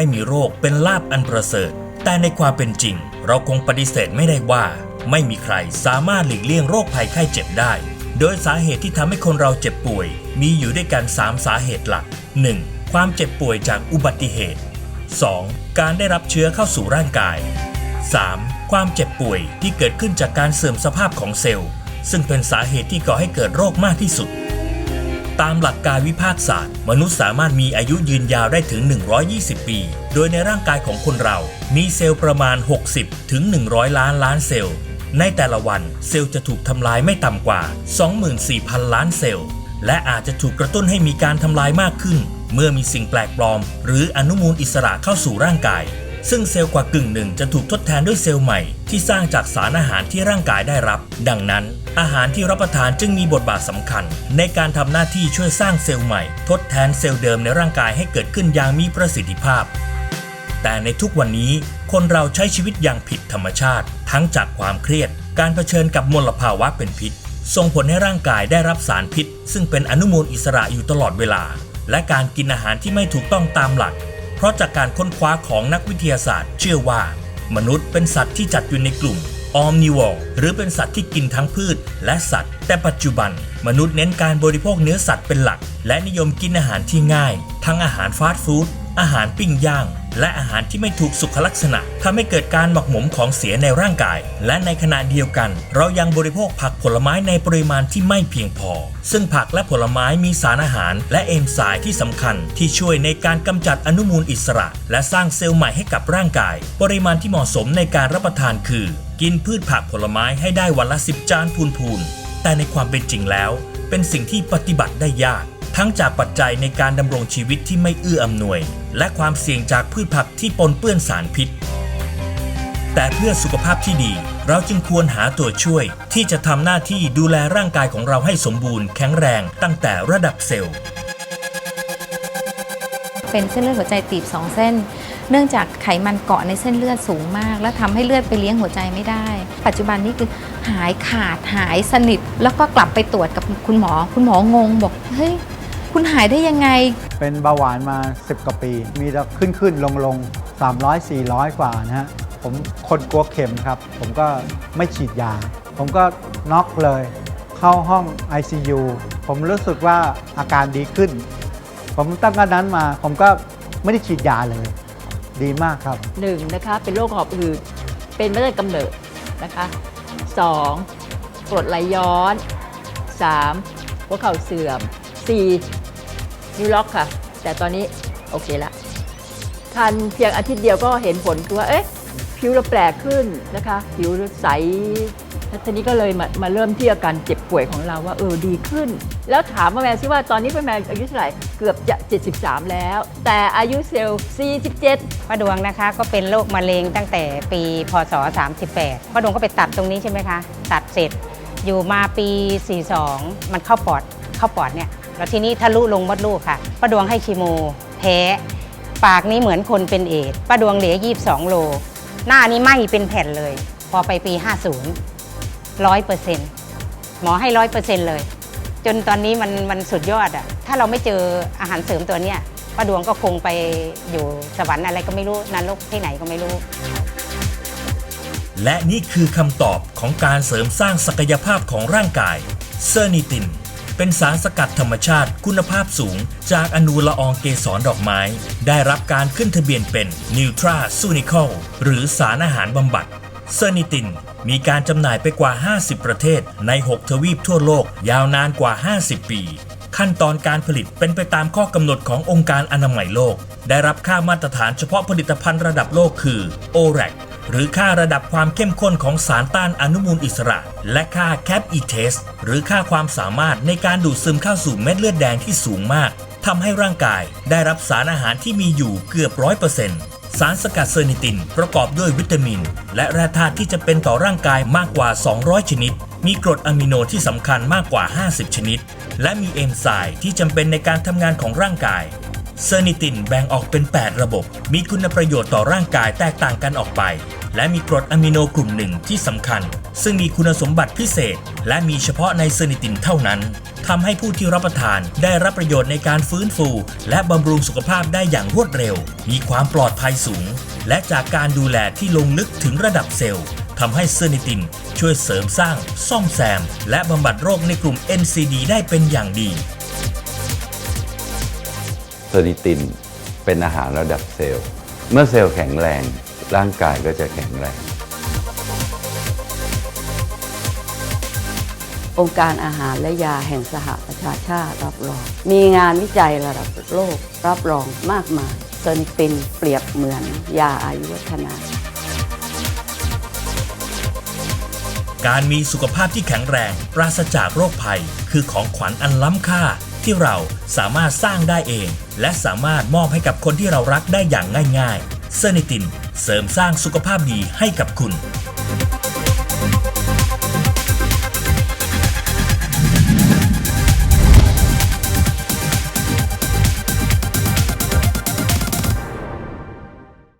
ไม่มีโรคเป็นลาบอันประเสริฐ แต่ในความเป็นจริง เราคงปฏิเสธไม่ได้ว่า ไม่มีใครสามารถหลีกเลี่ยงโรคภัยไข้เจ็บได้ โดยสาเหตุที่ทำให้คนเราเจ็บป่วย มีอยู่ด้วยกัน 3 สาเหตุหลัก 1. ความเจ็บป่วยจากอุบัติเหตุ 2. การได้รับเชื้อเข้าสู่ร่างกาย 3. ความเจ็บป่วยที่เกิดขึ้นจากการเสื่อมสภาพของเซลล์ ซึ่งเป็นสาเหตุที่ก่อให้เกิดโรคมากที่สุด ตามหลักการวิภาคศาสตร์ มนุษย์สามารถมีอายุยืนยาวได้ถึง 120 ปี โดยในร่างกายของคนเรา มีเซลล์ประมาณ 60 ถึง 100 ล้านล้านเซลล์ ในแต่ละวันเซลล์จะถูกทำลายไม่ต่ำกว่า 24,000 ล้านเซลล์ และอาจจะถูกกระตุ้นให้มีการทำลายมากขึ้น เมื่อมีสิ่งแปลกปลอม หรืออนุมูลอิสระเข้าสู่ร่างกาย ซึ่งเซลล์กว่ากึ่งหนึ่งจะถูกทดแทนด้วยเซลล์ใหม่ที่สร้างจากสารอาหารที่ร่างกายได้รับ ดังนั้น อาหารที่รับประทานจึงมีบทบาทสำคัญ ในการทำหน้าที่ช่วยสร้างเซลล์ใหม่ ทดแทนเซลล์เดิมในร่างกายให้เกิดขึ้นอย่างมีประสิทธิภาพ แต่ในทุกวันนี้คนเราใช้ชีวิตอย่างผิดธรรมชาติ ทั้งจากความเครียด การเผชิญกับมลภาวะเป็นพิษ ส่งผลให้ร่างกายได้รับสารพิษ ซึ่งเป็นอนุมูลอิสระอยู่ตลอดเวลา และการกินอาหารที่ไม่ถูกต้องตามหลัก เพราะจากการค้นคว้าของนักวิทยาศาสตร์เชื่อว่า มนุษย์เป็นสัตว์ที่จัดอยู่ในกลุ่มออมนิวอหรือเป็นสัตว์ที่กินทั้งพืชและสัตว์ แต่ปัจจุบัน มนุษย์เน้นการบริโภคเนื้อสัตว์เป็นหลัก และนิยมกินอาหารที่ง่าย ทั้งอาหารฟาสต์ฟู้ดอาหารปิ้งย่าง และอาหารที่ไม่ถูกสุขลักษณะทำให้เกิดการหมักหมมของเสียในร่างกาย และในขณะเดียวกัน เรายังบริโภคผักผลไม้ในปริมาณที่ไม่เพียงพอ ซึ่งผักและผลไม้มีสารอาหาร และเอนไซม์ที่สำคัญ ที่ช่วยในการกำจัดอนุมูลอิสระ และสร้างเซลล์ใหม่ให้กับร่างกาย ปริมาณที่เหมาะสมในการรับประทานคือ กินพืชผักผลไม้ให้ได้วันละ 10 จานพูนๆแต่ในความเป็นจริงแล้ว เป็นสิ่งที่ปฏิบัติได้ยาก ทั้งจากปัจจัยในการดำรงชีวิตที่ไม่เอื้ออำนวย และความเสี่ยงจากพืชผักที่ปนเปื้อนสารพิษ แต่เพื่อสุขภาพที่ดี เราจึงควรหาตัวช่วย ที่จะทำหน้าที่ดูแลร่างกายของเราให้สมบูรณ์แข็งแรงตั้งแต่ระดับเซลล์เป็นเส้นเลือดหัวใจตีบ2เส้น เนื่องจากไขมันเกาะในเส้นเลือดสูงมาก และทำให้เลือดไปเลี้ยงหัวใจไม่ได้ ปัจจุบันนี้คือหายขาดหายสนิท แล้วก็กลับไปตรวจกับคุณหมอ คุณหมองงบอกเฮ้ย คุณหายได้ยังไง เป็นเบาหวานมา 10 กว่าปี มีแต่ขึ้นขึ้นลงลง300 400 กว่านะฮะ ผมคนกลัวเข็มครับ ผมก็ไม่ฉีดยา ผมก็น็อกเลย เข้าห้อง ICU ผมรู้สึกว่าอาการดีขึ้น ผมตั้งแต่นั้นมา ผมก็ไม่ได้ฉีดยาเลย ดีมากครับ หนึ่งนะคะเป็นโรคหอบหืดเป็นมาตั้งแต่กำเนิดนะคะสองกรดไหลย้อนสามหัวเข่าเสื่อมสี่ นิ้วล็อกค่ะ แต่ตอนนี้โอเคละทานเพียงอาทิตย์เดียวก็เห็นผลคือว่าเอ๊ะผิวเราแปลกขึ้นนะคะ ผิวใสแล้วทีนี้ก็เลยมามาเริ่มที่อาการเจ็บป่วยของเราว่าเออดีขึ้น แล้วถามมาแม่ซิว่าตอนนี้เป็นแม่อายุเท่าไหร่เกือบจะ 73 แล้ว แต่อายุเซลล์ 47ป้าดวงนะคะก็เป็นโรคมะเร็งตั้งแต่ปีพศ 38ป้าดวงก็ไปตัดตรงนี้ใช่ไหมคะ ตัดเสร็จอยู่มาปี 42 มันเข้าปอดเข้าปอดเนี่ย แล้วทีนี้ทะลุลงมดลูกค่ะป้าดวงให้คีโม แพ้ ปากนี้เหมือนคนเป็นเอดป้าดวงเหลือ22 โล หน้านี้ไหมเป็นแผ่นเลย พอไปปี 50ร้อยเปอร์เซ็นต์หมอให้ร้อยเปอร์เซ็นต์เลย จนตอนนี้มันมันสุดยอดอะถ้าเราไม่เจออาหารเสริมตัวเนี้ยป้าดวงก็คงไปอยู่สวรรค์อะไรก็ไม่รู้นรกที่ไหนก็ไม่รู้และนี่คือคำตอบของการเสริมสร้างศักยภาพของร่างกายเซอร์นิติน เป็นสารสกัดธรรมชาติคุณภาพสูง จากอนูละอองเกสรดอกไม้ ได้รับการขึ้นทะเบียนเป็นนิวทราซูนิคอลหรือสารอาหารบำบัดเซอร์นิติน มีการจำหน่ายไปกว่า 50 ประเทศใน 6 ทวีปทั่วโลกยาวนานกว่า 50 ปี ขั้นตอนการผลิตเป็นไปตามข้อกำหนดขององค์การอนามัยโลก ได้รับค่ามาตรฐานเฉพาะผลิตภัณฑ์ระดับโลกคือ ORAC หรือค่าระดับความเข้มข้นของสารต้านอนุมูลอิสระ และค่า CAP e test หรือค่าความสามารถในการดูดซึมเข้าสู่เม็ดเลือดแดงที่สูงมากทำให้ร่างกายได้รับสารอาหารที่มีอยู่เกือบร้อยเปอร์เซ็นต์สารสกัดเซอร์นิตินประกอบด้วยวิตามิน และแร่ธาตุที่จะเป็นต่อร่างกายมากกว่า 200 ชนิด มีกรดอะมิโนที่สำคัญมากกว่า 50 ชนิด และมีเอนไซม์ที่จำเป็นในการทำงานของร่างกาย เซอร์นิตินแบ่งออกเป็น 8 ระบบ มีคุณประโยชน์ต่อร่างกายแตกต่างกันออกไป และมีกรดอะมิโนกลุ่มหนึ่งที่สำคัญ ซึ่งมีคุณสมบัติพิเศษ และมีเฉพาะในเซอร์นิตินเท่านั้นทำให้ผู้ที่รับประทานได้รับประโยชน์ในการฟื้นฟู และบำรุงสุขภาพได้อย่างรวดเร็ว มีความปลอดภัยสูง และจากการดูแลที่ลงลึกถึงระดับเซลล์ทำให้เซอร์นิตินช่วยเสริมสร้าง ซ่อมแซม และบำบัดโรคในกลุ่ม NCD ได้เป็นอย่างดี เซอร์นิติน เป็นอาหารระดับเซลล์ เมื่อเซลล์แข็งแรงร่างกายก็จะแข็งแรง องค์การอาหารและยาแห่งสหประชาชาติรับรอง มีงานวิจัยระดับโลกรับรองมากมายเซอร์นิตินเปรียบเหมือนยาอายุวัฒนะการมีสุขภาพที่แข็งแรง ปราศจากโรคภัย คือของขวัญอันล้ำค่า ที่เราสามารถสร้างได้เอง และสามารถมอบให้กับคนที่เรารักได้อย่างง่ายๆ เซอร์นิติน เสริมสร้างสุขภาพดีให้กับคุณ